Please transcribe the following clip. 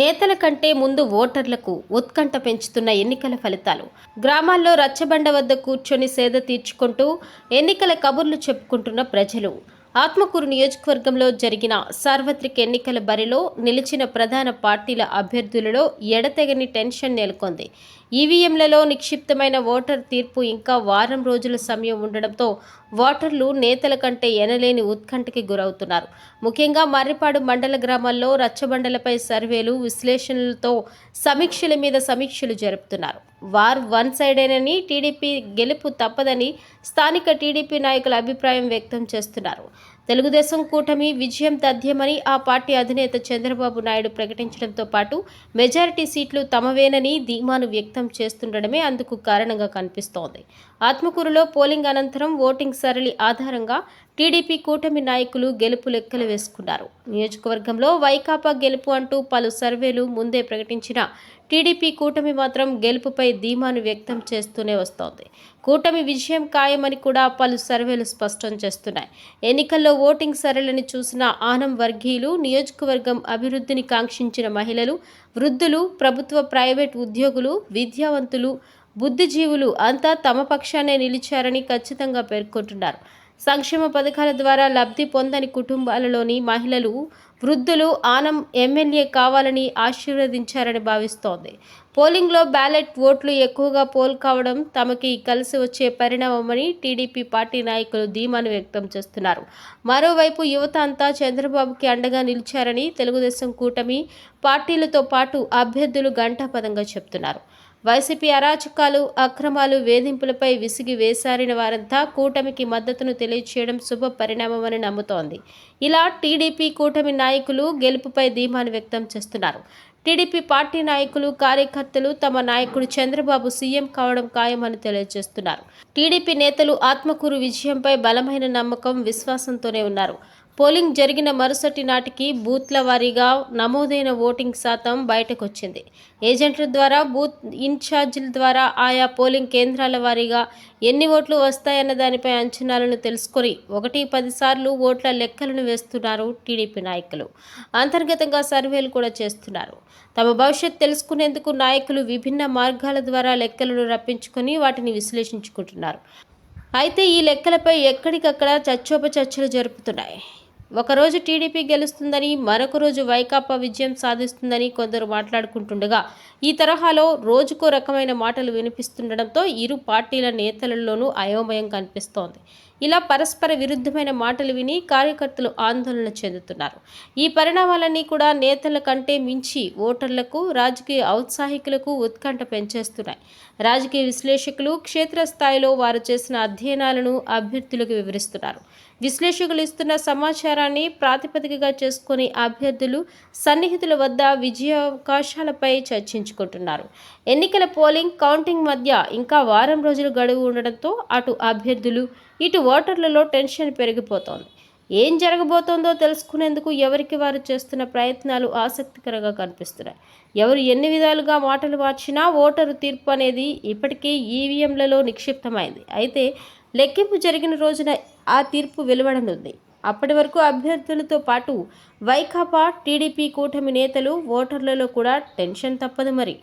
నేతల కంటే ముందు ఓటర్లకు ఉత్కంఠ పెంచుతున్న ఎన్నికల ఫలితాలు. గ్రామాల్లో రచ్చబండ వద్ద కూర్చొని సేద తీర్చుకుంటూ ఎన్నికల కబుర్లు చెప్పుకుంటున్న ప్రజలు. ఆత్మకూరు నియోజకవర్గంలో జరిగిన సార్వత్రిక ఎన్నికల బరిలో నిలిచిన ప్రధాన పార్టీల అభ్యర్థులలో ఎడతెగని టెన్షన్ నెలకొంది. ఈవీఎంలలో నిక్షిప్తమైన ఓటర్ తీర్పు ఇంకా వారం రోజుల సమయం ఉండడంతో ఓటర్లు నేతల కంటే ఎనలేని ఉత్కంఠకి గురవుతున్నారు. ముఖ్యంగా మర్రిపాడు మండల గ్రామాల్లో రచ్చబండలపై సర్వేలు విశ్లేషణలతో సమీక్షల మీద సమీక్షలు జరుపుతున్నారు. వార్ వన్ సైడేనని టీడీపీ గెలుపు తప్పదని స్థానిక టీడీపీ నాయకుల అభిప్రాయం వ్యక్తం చేస్తున్నారు. తెలుగుదేశం కూటమి విజయం తథ్యమని ఆ పార్టీ అధినేత చంద్రబాబు నాయుడు ప్రకటించడంతో పాటు మెజారిటీ సీట్లు తమవేనని ధీమాను వ్యక్తం చేస్తుండడమే అందుకు కారణంగా కనిపిస్తోంది. ఆత్మకూరులో పోలింగ్ అనంతరం ఓటింగ్ సరళి ఆధారంగా టీడీపీ కూటమి నాయకులు గెలుపు లెక్కలు వేసుకున్నారు. నియోజకవర్గంలో వైకాపా గెలుపు అంటూ పలు సర్వేలు ముందే ప్రకటించిన టీడీపీ కూటమి మాత్రం గెలుపుపై ధీమాను వ్యక్తం చేస్తూనే వస్తోంది. కూటమి విజయం ఖాయమని కూడా పలు సర్వేలు స్పష్టం చేస్తున్నాయి. ఎన్నికల్లో ఓటింగ్ సరళిని చూసిన ఆనం వర్గీయులు నియోజకవర్గం అభివృద్ధిని కాంక్షించిన మహిళలు వృద్ధులు ప్రభుత్వ ప్రైవేట్ ఉద్యోగులు విద్యావంతులు బుద్ధిజీవులు అంతా తమ పక్షానే నిలిచారని ఖచ్చితంగా పేర్కొంటున్నారు. సంక్షేమ పథకాల ద్వారా లబ్ధి పొందని కుటుంబాలలోని మహిళలు వృద్ధులు ఆనం ఎమ్మెల్యే కావాలని ఆశీర్వదించారని భావిస్తోంది. పోలింగ్లో బ్యాలెట్ ఓట్లు ఎక్కువగా పోల్ కావడం తమకి కలిసి వచ్చే పరిణామమని టీడీపీ పార్టీ నాయకులు ధీమాను వ్యక్తం చేస్తున్నారు. మరోవైపు యువత అంతా చంద్రబాబుకి అండగా నిలిచారని తెలుగుదేశం కూటమి పార్టీలతో పాటు అభ్యర్థులు గంటాపదంగా చెప్తున్నారు. వైసీపీ అరాచకాలు అక్రమాలు వేధింపులపై విసిగి వేసారిన వారంతా కూటమికి మద్దతును తెలియచేయడం శుభ పరిణామమని నమ్ముతోంది. ఇలా టీడీపీ కూటమి నాయకులు గెలుపుపై ధీమాను వ్యక్తం చేస్తున్నారు. టీడీపీ పార్టీ నాయకులు కార్యకర్తలు తమ నాయకుడు చంద్రబాబు సీఎం కావడం ఖాయమని తెలియజేస్తున్నారు. టీడీపీ నేతలు ఆత్మకూరు విజయంపై బలమైన నమ్మకం విశ్వాసంతోనే ఉన్నారు. పోలింగ్ జరిగిన మరుసటి నాటికి బూత్ల వారీగా నమోదైన ఓటింగ్ శాతం బయటకొచ్చింది. ఏజెంట్ల ద్వారా బూత్ ఇన్ఛార్జీల ద్వారా ఆయా పోలింగ్ కేంద్రాల వారీగా ఎన్ని ఓట్లు వస్తాయన్న దానిపై అంచనాలను తెలుసుకొని ఒకటి పదిసార్లు ఓట్ల లెక్కలను వేస్తున్నారు టీడీపీ నాయకులు. అంతర్గతంగా సర్వేలు కూడా చేస్తున్నారు. తమ భవిష్యత్ తెలుసుకునేందుకు నాయకులు విభిన్న మార్గాల ద్వారా లెక్కలను రప్పించుకొని వాటిని విశ్లేషించుకుంటున్నారు. అయితే ఈ లెక్కలపై ఎక్కడికక్కడ చర్చోపచర్చలు జరుపుతున్నాయి. ఒకరోజు టీడీపీ గెలుస్తుందని మరొక రోజు వైకాపా విజయం సాధిస్తుందని కొందరు మాట్లాడుకుంటుండగా ఈ తరహాలో రోజుకో రకమైన మాటలు వినిపిస్తుండడంతో ఇరు పార్టీల నేతలలోనూ అయోమయం కనిపిస్తోంది. ఇలా పరస్పర విరుద్ధమైన మాటలు విని కార్యకర్తలు ఆందోళన చెందుతున్నారు. ఈ పరిణామాలన్నీ కూడా నేతల కంటే మించి ఓటర్లకు రాజకీయ ఔత్సాహికులకు ఉత్కంఠ పెంచేస్తున్నాయి. రాజకీయ విశ్లేషకులు క్షేత్రస్థాయిలో వారు చేసిన అధ్యయనాలను అభ్యర్థులకు వివరిస్తున్నారు. విశ్లేషకులు ఇస్తున్న సమాచారాన్ని ప్రాతిపదికగా చేసుకుని అభ్యర్థులు సన్నిహితుల వద్ద విజయావకాశాలపై చర్చించుకుంటున్నారు. ఎన్నికల పోలింగ్ కౌంటింగ్ మధ్య ఇంకా వారం రోజులు గడువు ఉండడంతో అటు అభ్యర్థులు ఇటు ఓటర్లలో టెన్షన్ పెరిగిపోతోంది. ఏం జరగబోతోందో తెలుసుకునేందుకు ఎవరికి వారు చేస్తున్న ప్రయత్నాలు ఆసక్తికరంగా కనిపిస్తున్నాయి. ఎవరు ఎన్ని విధాలుగా మాటలు మార్చినా ఓటరు తీర్పు అనేది ఇప్పటికే ఈవీఎంలలో నిక్షిప్తమైంది. అయితే లెక్కింపు జరిగిన రోజున ఆ తీర్పు వెలువడనుంది. అప్పటి వరకు అభ్యర్థులతో పాటు వైకాపా టీడీపీ కూటమి నేతలు ఓటర్లలో కూడా టెన్షన్ తప్పదు మరి.